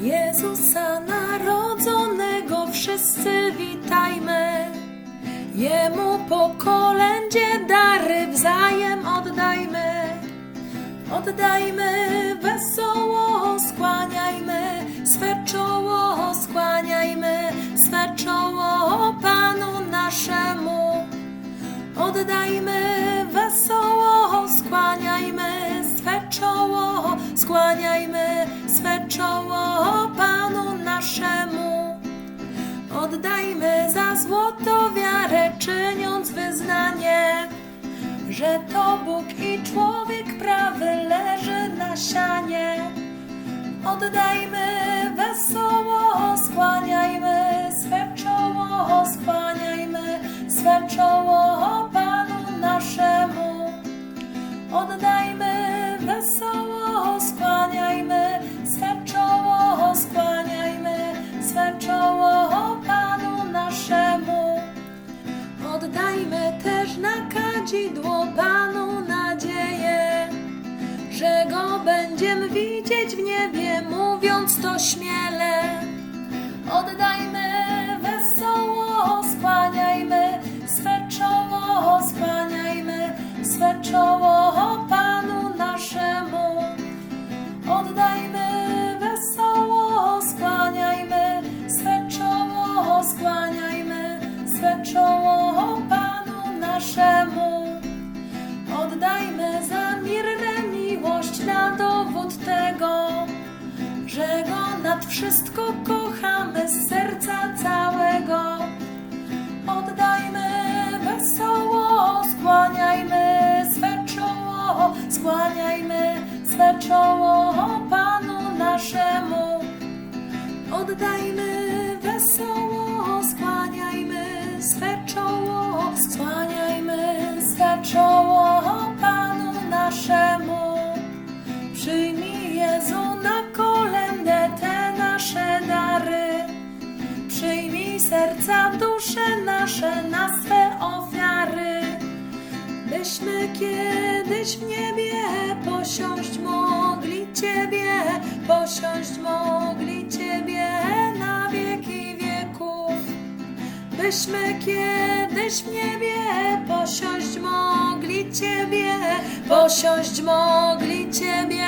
Jezusa narodzonego wszyscy witajmy. Jemu po kolędzie dary wzajem oddajmy. Oddajmy wesoło, skłaniajmy swe czoło, skłaniajmy swe czoło Panu naszemu. Oddajmy wesoło, skłaniajmy swe czoło, skłaniajmy swe czoło Oddajmy za złoto wiarę, czyniąc wyznanie, że to Bóg i człowiek prawy leży na sianie. Oddajmy wesoło, skłaniajmy widzieć w niebie, mówiąc to śmiele. Oddajmy wesoło, skłaniajmy swe czoło, skłaniajmy swe czoło Panu naszemu. Oddajmy wesoło, skłaniajmy swe czoło, skłaniajmy swe czoło Panu naszemu. Wszystko kochamy z serca całego. Oddajmy wesoło, skłaniajmy swe czoło, skłaniajmy swe czoło Panu naszemu. Oddajmy wesoło, skłaniajmy swe czoło, skłaniajmy swe czoło kiedyś w niebie posiąść mogli Ciebie, posiąść mogli Ciebie na wieki wieków. Byśmy kiedyś w niebie posiąść mogli Ciebie, posiąść mogli Ciebie